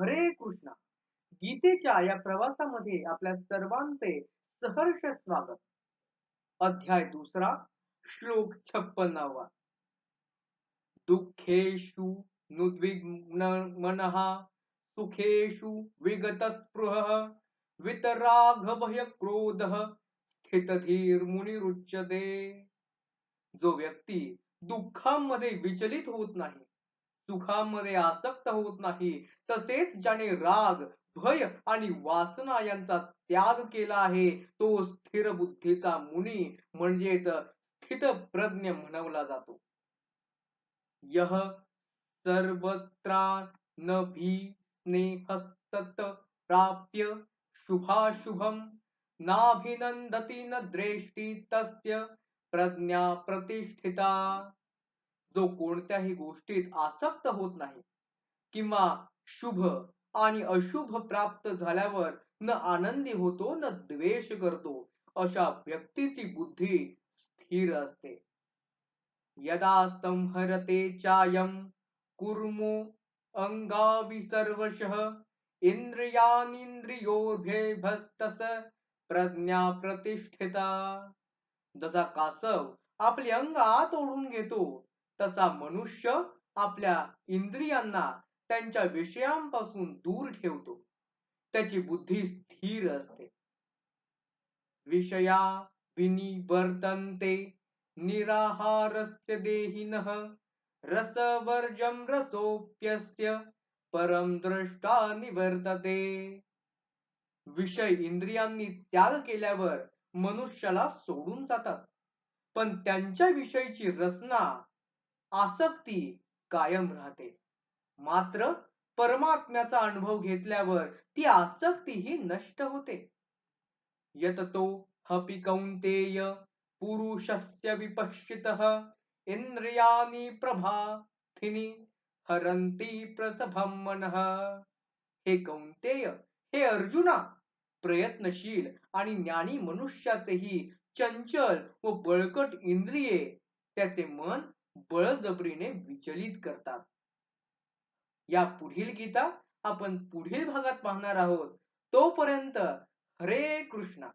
हरे कृष्णा. गीतेच्या या प्रवासामध्ये आपल्या सर्वांचे सहर्ष स्वागत. अध्याय दुसरा श्लोक छप्पनावा. दुःखेषु नुद्विग्न मनः सुखेषु विगतस्पृहः वितरागभय क्रोधः स्थितधीर मुनिरुच्यते जो व्यक्ती दुःखामध्ये विचलित होत नाही सुखामध्ये आसक्त होत नाही. तसेच ज्याने राग भय आणि वासना यांचा त्याग केला आहे तो स्थिर बुद्धीचा मुनी म्हणजेच स्थित प्रज्ञ म्हणवला जातो. यह सर्वत्रा न भी स्नेहस्तत प्राप्य शुभाशुभम नाभिनंदती न द्रेष्टी तस्य प्रज्ञा प्रतिष्ठिता। जो कोणत्याही गोष्टीत आसक्त होत नाही किंवा शुभ आणि अशुभ प्राप्त झाल्यावर न आनंदी होतो न द्वेष करतो अशा व्यक्तीची बुद्धी स्थिर असते. यदा संहरते चायम कुर्मो अंगावि सर्वशः इंद्रियानिंद्रियोर्भेभस्तस प्रज्ञा प्रतिष्ठिता। जसा कासव आपले अंग आत ओढून घेतो तसा मनुष्य आपल्या इंद्रियांना त्यांच्या विषयांपासून दूर ठेवतो. त्याची बुद्धी स्थिर असते. विषया विनिवर्तन्ते निराहारस्य देहिनः रसवर्जम रसोप्यस्य परम द्रष्टा निवर्तते. विषय इंद्रियांनी त्याग केल्यावर मनुष्याला सोडून जातात. पण त्यांच्या विषयीची रचना आसक्ती कायम राहते. मात्र परमात्म्याचा अनुभव घेतल्यावर ती आसक्ती ही नष्ट होते. यततो हपि कौंतेय पुरुषस्य विपश्चितः इंद्रियानी प्रभाथिनी हरंती प्रसभम मनः. हे कौंतेय हे अर्जुना प्रयत्नशील आणि ज्ञानी मनुष्याचेही चंचल व बळकट इंद्रिये त्याचे मन बळजबरीने विचलित करतात. या पुढील गीता आपण पुढील भागात पाहणार आहोत. तोपर्यंत हरे कृष्णा.